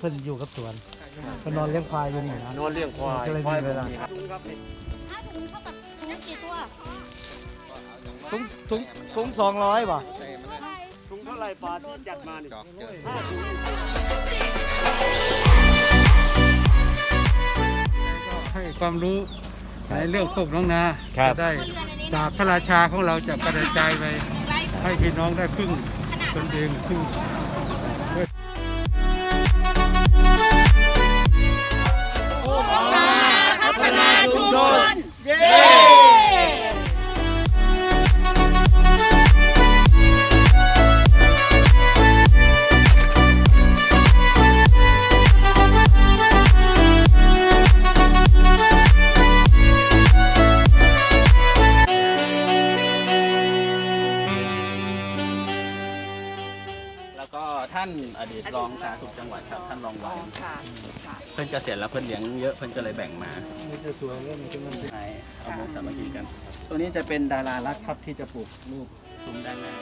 พิ่นอยู่กับสวนเพิ่นนอนเลี้ยงควายอยู่นี่นะ นอนเลี้ยงควายก็เลยควายมีเวลาผมมีครับถ้าถุงเท่ากับนักกี่ตัวถุงถุงถุงสองร้อยป่ะถุงเท่าไหร่ปลาที่จัดมานี่ให้ความรู้ในเรื่องพวกน้องนาครับ จะได้ดาบพระราชาของเราจะกระจายไปให้พี่น้องได้พึ่งตนเองพึ่ง แล้วก็ท่านอดีตรองสาธารณสุขจังหวัดครับท่านรองวันค่ะค่ะเพิ่นเกษียณแล้วเพิ่นเลี้ยงเยอะเพิ่นก็เลยแบ่งมามันจะสวยแล้วมันจะมันให้เอามาสามัคคีกัน ตัวนี้จะเป็นดารารักครับที่จะปลูกรูปซุ้มด้านหน้า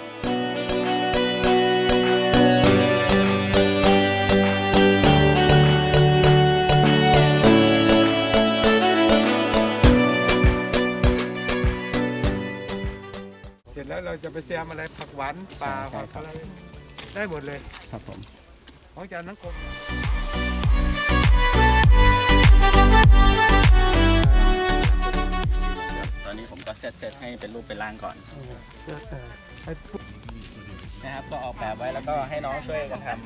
เสร็จแล้วเราจะไปแซมอะไรผักหวานป่าผักอะไร ได้หมดเลยครับผม ของอาจารย์นักกรมตอนนี้ผมก็เซตเซตให้เป็นรูปเป็นร่างก่อนเลือกแต่ให้พูดนะครับ ก็ออกแบบไว้แล้วก็ให้น้องช่วยกันทำ